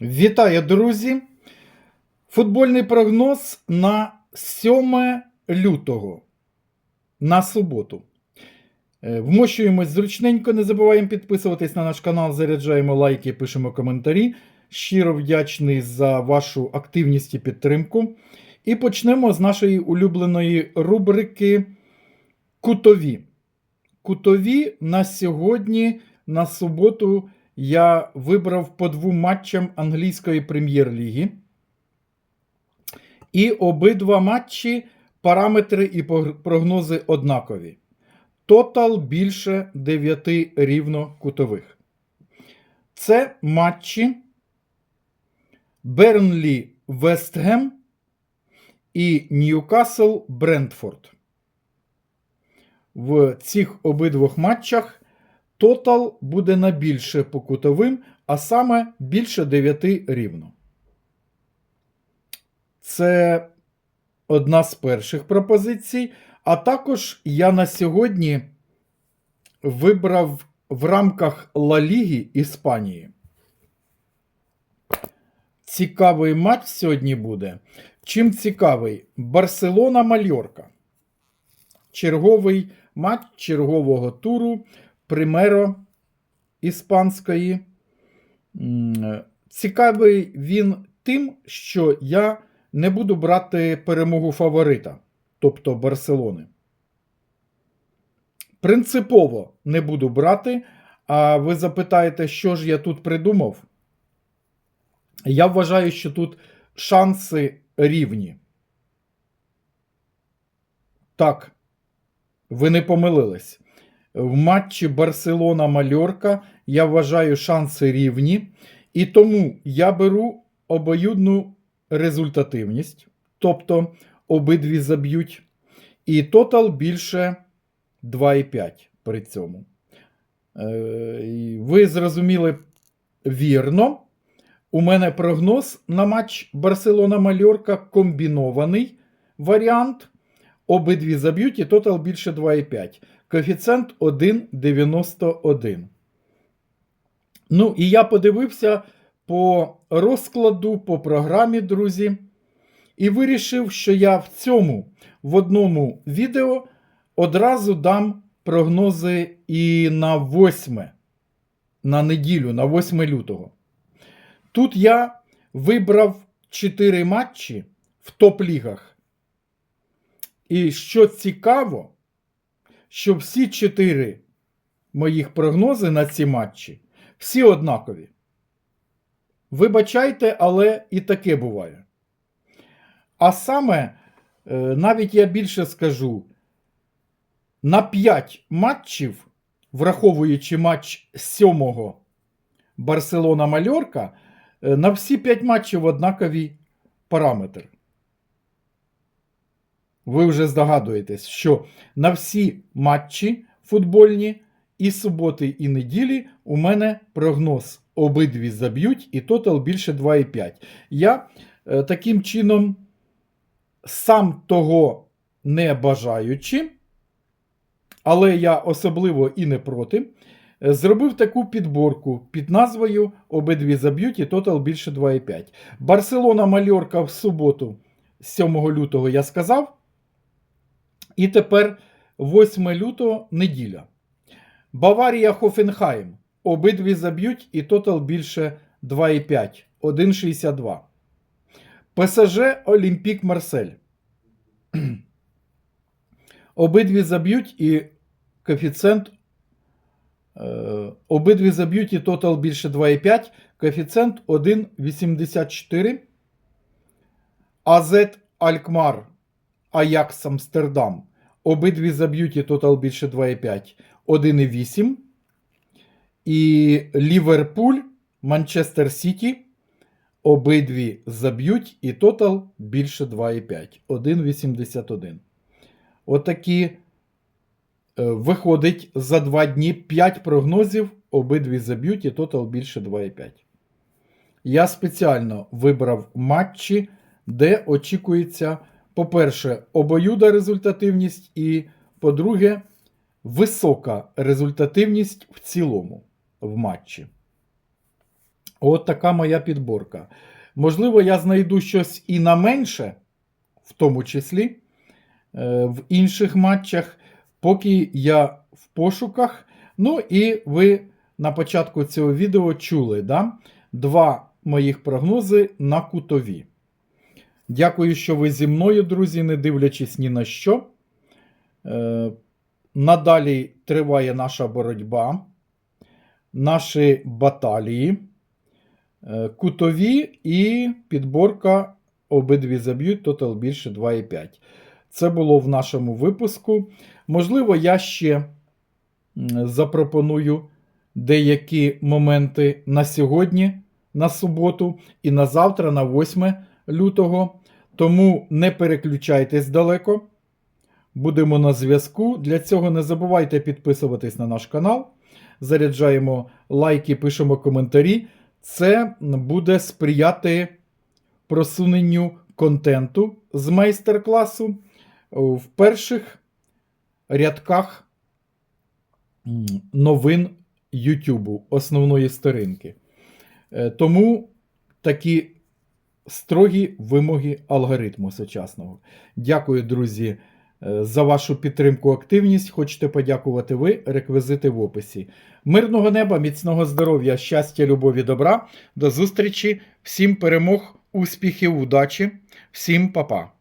Вітаю, друзі! Футбольний прогноз на 7 лютого на суботу. Е, Вмощуємось зручненько, не забуваємо підписуватись на наш канал, заряджаємо лайки, пишемо коментарі. Щиро вдячний за вашу активність і підтримку. І почнемо з нашої улюбленої рубрики Кутові. Кутові на сьогодні, на суботу, я вибрав по двом матчам англійської прем'єр-ліги. І обидва матчі, параметри і прогнози однакові. Тотал більше 9 рівно кутових. Це матчі Бернлі Вестгем і Ньюкасл Брентфорд. В цих обидвох матчах тотал буде на більше по кутовим, а саме більше 9 рівно. Це одна з перших пропозицій. А також я на сьогодні вибрав в рамках Ла Ліги Іспанії. Цікавий матч сьогодні буде. Чим цікавий? Барселона Мальорка. Черговий матч чергового туру Примеро іспанської. Цікавий він тим, що я не буду брати перемогу фаворита, тобто Барселони. Принципово не буду брати. А ви запитаєте, що ж я тут придумав? Я вважаю, що тут шанси рівні. Так, ви не помилились. В матчі Барселона-Мальорка я вважаю шанси рівні. І тому я беру обоюдну результативність, тобто обидві заб'ють. І тотал більше 2,5 при цьому. Е, Ви зрозуміли вірно. У мене прогноз на матч Барселона-Мальорка комбінований варіант. Обидві заб'ють і тотал більше 2,5. Коефіцієнт 1,91. Ну, і я подивився по розкладу, по програмі, друзі. І вирішив, що я в цьому в одному відео одразу дам прогнози і на 8, на неділю, на 8 лютого. Тут я вибрав 4 матчі в топ-лігах. І що цікаво, що всі 4 моїх прогнози на ці матчі всі однакові. Вибачайте, але і таке буває. А саме, е, навіть я більше скажу, на 5 матчів, враховуючи матч 7 Барселона-Мальорка, е, на всі 5 матчів однакові параметри. Ви вже здогадуєтесь, що на всі матчі футбольні і суботи, і неділі у мене прогноз обидві заб'ють, і тотал більше 2,5. Я е, таким чином, сам того не бажаючи, але я особливо і не проти, е, зробив таку підборку під назвою Обидві заб'ють і тотал більше 2,5. Барселона Мальорка в суботу, 7 лютого, я сказав. І тепер 8 лютого неділя. Баварія Хофенхайм. Обидві заб'ють і тотал більше 2,5. 1,62. ПСЖ Олімпік Марсель. Обидві заб'ють і коефіцієнт. Е, обидві заб'ють і тотал більше 2,5. Коефіцієнт 1,84. АЗ Алькмар. Аякс Амстердам. Обидві заб'ють і тотал більше 2,5. 1,8. І Ліверпуль, Манчестер Сіті. Обидві заб'ють і тотал більше 2,5. 1,81. Отакі е, виходить за 2 дні 5 прогнозів. Обидві заб'ють і тотал більше 2,5. Я спеціально вибрав матчі, де очікується, по-перше, обоюда результативність, і, по-друге, висока результативність в цілому в матчі. От така моя підборка. Можливо, я знайду щось і на менше, в тому числі е, в інших матчах, поки я в пошуках. Ну і ви на початку цього відео чули да? два моїх прогнози на кутові. Дякую, що ви зі мною, друзі, не дивлячись ні на що. Е, надалі триває наша боротьба, наші баталії, е, кутові і підборка обидві заб'ють, тотал більше 2,5. Це було в нашому випуску. Можливо, я ще запропоную деякі моменти на сьогодні, на суботу, і на завтра, на 8 лютого. Тому не переключайтесь далеко. Будемо на зв'язку. Для цього не забувайте підписуватись на наш канал. Заряджаємо лайки, пишемо коментарі. Це буде сприяти просуненню контенту з майстер-класу в перших рядках новин YouTube, основної сторінки. Е, Тому такі строгі вимоги алгоритму сучасного. Дякую, друзі, е, за вашу підтримку, активність. Хочете подякувати ви, реквізити в описі. Мирного неба, міцного здоров'я, щастя, любові, добра. До зустрічі, всім перемог, успіхів, удачі, всім па-па.